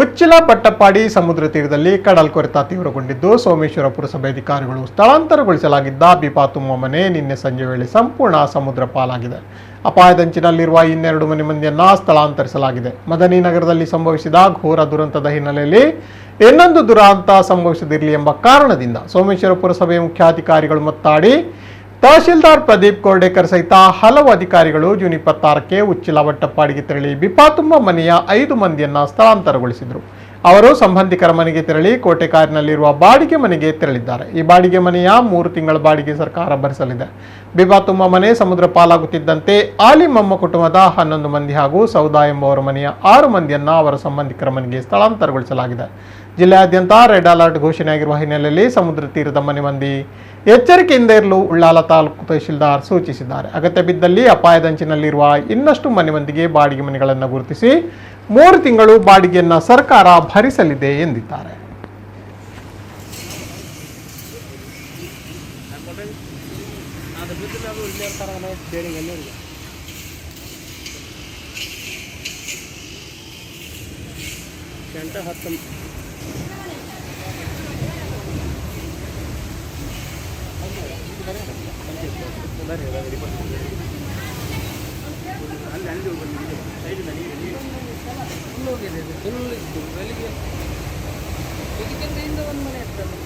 ಉಚ್ಚಿಲ ಪಟ್ಟಪ್ಪಾಡಿ ಸಮುದ್ರ ತೀರದಲ್ಲಿ ಕಡಲ್ ಕೊರೆತ ತೀವ್ರಗೊಂಡಿದ್ದು ಸೋಮೇಶ್ವರ ಪುರಸಭೆ ಅಧಿಕಾರಿಗಳು ಸ್ಥಳಾಂತರಗೊಳಿಸಲಾಗಿದ್ದ ಬಿಪಾತುಮ್ಮ ಮನೆ ನಿನ್ನೆ ಸಂಜೆ ವೇಳೆ ಸಂಪೂರ್ಣ ಸಮುದ್ರ ಪಾಲಾಗಿದೆ. ಅಪಾಯದಂಚಿನಲ್ಲಿರುವ ಇನ್ನೆರಡು ಮನೆ ಮಂದಿಯನ್ನ ಸ್ಥಳಾಂತರಿಸಲಾಗಿದೆ. ಮದನಿ ನಗರದಲ್ಲಿ ಸಂಭವಿಸಿದ ಘೋರ ದುರಂತದ ಹಿನ್ನೆಲೆಯಲ್ಲಿ ಇನ್ನೊಂದು ದುರಂತ ಸಂಭವಿಸದಿರಲಿ ಎಂಬ ಕಾರಣದಿಂದ ಸೋಮೇಶ್ವರ ಪುರಸಭೆ ಮುಖ್ಯಾಧಿಕಾರಿಗಳು ಮತ್ತಾಡಿ ತಹಶೀಲ್ದಾರ್ ಪ್ರದೀಪ್ ಕೋರ್ಡೇಕರ್ ಸಹಿತ ಹಲವು ಅಧಿಕಾರಿಗಳು ಜೂನ್ ಇಪ್ಪತ್ತಾರಕ್ಕೆ ಉಚ್ಚಿಲ ವಟ್ಟಪ್ಪಾಡಿಗೆ ತೆರಳಿ ಬಿಪಾತುಂಬ ಮನೆಯ ಐದು ಮಂದಿಯನ್ನ ಸ್ಥಳಾಂತರಗೊಳಿಸಿದರು. ಅವರು ಸಂಬಂಧಿಕರ ಮನೆಗೆ ತೆರಳಿ ಕೋಟೆ ಕಾರಿನಲ್ಲಿರುವ ಬಾಡಿಗೆ ಮನೆಗೆ ತೆರಳಿದ್ದಾರೆ. ಈ ಬಾಡಿಗೆ ಮನೆಯ ಮೂರು ತಿಂಗಳ ಬಾಡಿಗೆ ಸರ್ಕಾರ ಭರಿಸಲಿದೆ. ಬಿಪಾತುಂಬ ಮನೆ ಸಮುದ್ರ ಪಾಲಾಗುತ್ತಿದ್ದಂತೆ ಆಲಿಮಮ್ಮ ಕುಟುಂಬದ ಹನ್ನೊಂದು ಮಂದಿ ಹಾಗೂ ಸೌದಾ ಎಂಬುವರ ಮನೆಯ ಆರು ಮಂದಿಯನ್ನ ಅವರ ಸಂಬಂಧಿಕರ ಮನೆಗೆ ಸ್ಥಳಾಂತರಗೊಳಿಸಲಾಗಿದೆ. ಜಿಲ್ಲೆಯಾದ್ಯಂತ ರೆಡ್ ಅಲರ್ಟ್ ಘೋಷಣೆಯಾಗಿರುವ ಹಿನ್ನೆಲೆಯಲ್ಲಿ ಸಮುದ್ರ ತೀರದ ಮನೆ ಮಂದಿ ಎಚ್ಚರಿಕೆಯಿಂದ ಇರಲು ಉಳ್ಳಾಲ ತಾಲೂಕು ತಹಶೀಲ್ದಾರ್ ಸೂಚಿಸಿದ್ದಾರೆ. ಅಗತ್ಯ ಬಿದ್ದಲ್ಲಿ ಅಪಾಯದಂಚಿನಲ್ಲಿರುವ ಇನ್ನಷ್ಟು ಮನೆ ಮಂದಿಗೆ ಬಾಡಿಗೆ ಮನೆಗಳನ್ನು ಗುರುತಿಸಿ ಮೂರು ತಿಂಗಳು ಬಾಡಿಗೆಯನ್ನ ಸರ್ಕಾರ ಭರಿಸಲಿದೆ ಎಂದಿದ್ದಾರೆ. ಅಲ್ಲಿ ಅಲ್ಲಿ ಹೋಗಿ ಸೈಡಿಂದ ನೀರು ನೀರು ಫುಲ್ ಹೋಗಿದೆ. ಇದು ಫುಲ್ ಇದ್ದು ಬೆಳಿಗ್ಗೆ. ಇದಕ್ಕಿಂತ ಒಂದು ಮನೆ ಇರ್ತದೆ